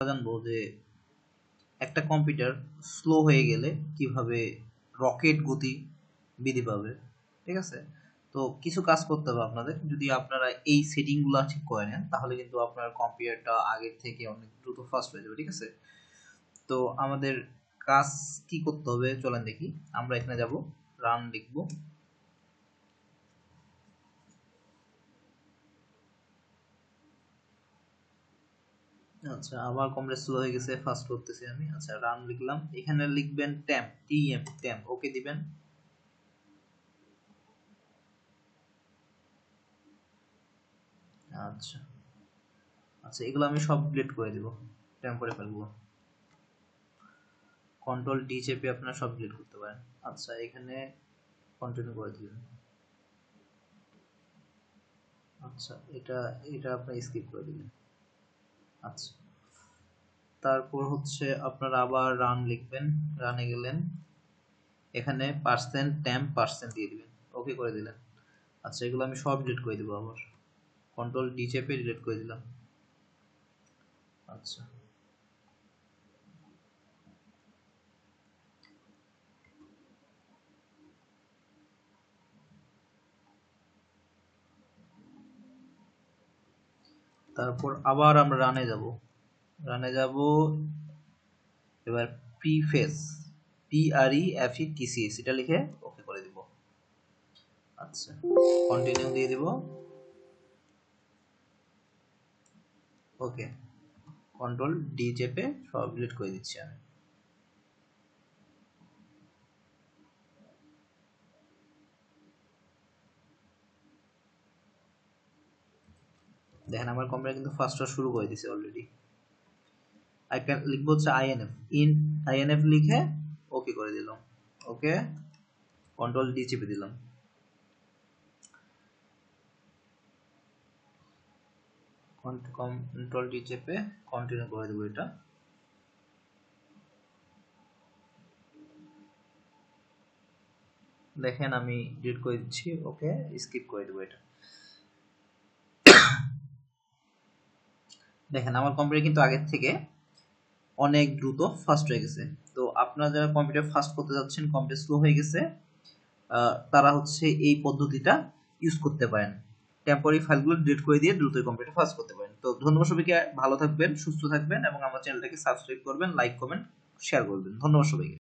জানব যে একটা কম্পিউটার স্লো হয়ে গেলে কীভাবে রকেট গতি বৃদ্ধি পাবে, ঠিক আছে? তো কিছু কাজ করতে হবে আপনাদের। যদি আপনারা এই সেটিংগুলো ঠিক করে নেন, তাহলে কিন্তু আপনার কম্পিউটারটা আগের থেকে অনেক দ্রুত ফাস্ট হয়ে যাবে, ঠিক আছে? তো আমাদের কাজ কি করতে হবে, চলেন দেখি। আমরা এখানে যাব রান লিখব। আচ্ছা আবার কমপ্লেক্স স্লো হয়ে গেছে ফাস্ট করতেছি আমি। আচ্ছা রান লিখলাম। এখানে লিখবেন ট্যাম্প টিএম ট্যাম্প ওকে দিবেন। আচ্ছা। আচ্ছা এগুলো আমি সব ডিলিট করে দিব ট্যাম্প করে ফেলব। কন্ট্রোল ডি চেপে আপনারা সব ডিলিট করতে পারেন। আচ্ছা এখানে কন্টিনিউ করে দিবেন। আচ্ছা এটা এটা আপনি স্কিপ করে দিবেন। আচ্ছা। তারপর হচ্ছে আপনারা আবার রান লিখবেন রানে গেলেন। এখানে পার্সেন্ট ট্যাম্প পার্সেন্ট দিয়ে দিবেন। ওকে করে দিলেন। আচ্ছা এগুলো আমি সব ডিলিট করে দেবো আবার। কন্ট্রোল ডি চেপে ডিলিট করে দিলাম। আচ্ছা। তারপর আবার আমরা রানে যাব। রানে যাব, এবার P face P R E F E T C এটা লিখে ওকে করে দিব। আচ্ছা কন্টিনিউ দিয়ে দিব। ওকে কন্ট্রোল ডি চেপে সব ডিলিট করে দিচ্ছি আমি। দেখেন আমার কম্পিউটার কিন্তু ফার্স্ট শুরু করে দিছে অলরেডি একটা লিখব হচ্ছে আইএনএফ ইন আইএনএফ লিখে ওকে করে দিলাম। ওকে কন্ট্রোল ডি চেপে দিলাম। কন্ট্রোল ডি চেপে কন্টিনিউ করে দেবো এটা। দেখেন আমি ডিলিট করে দিচ্ছি। ওকে স্কিপ করে দেবো এটা। দেখেন, আমার কম্পিউটার কিন্তু আগের থেকে অনেক দ্রুত ফাস্ট হয়ে গেছে। তো আপনারা যারা কম্পিউটার ফাস্ট করতে যাচ্ছেন কম্পিউটার স্লো হয়ে গেছে তারা হচ্ছে এই পদ্ধতিটা ইউজ করতে পারেন। টেম্পোরারি ফাইলগুলো ডিলিট করে দিয়ে দ্রুত কম্পিউটার ফাস্ট করতে পারেন। তো ধন্যবাদ সবাইকে, ভালো থাকবেন, সুস্থ থাকবেন এবং আমার চ্যানেলটাকে সাবস্ক্রাইব করবেন লাইক কমেন্ট শেয়ার করবেন ধন্যবাদ সবাইকে।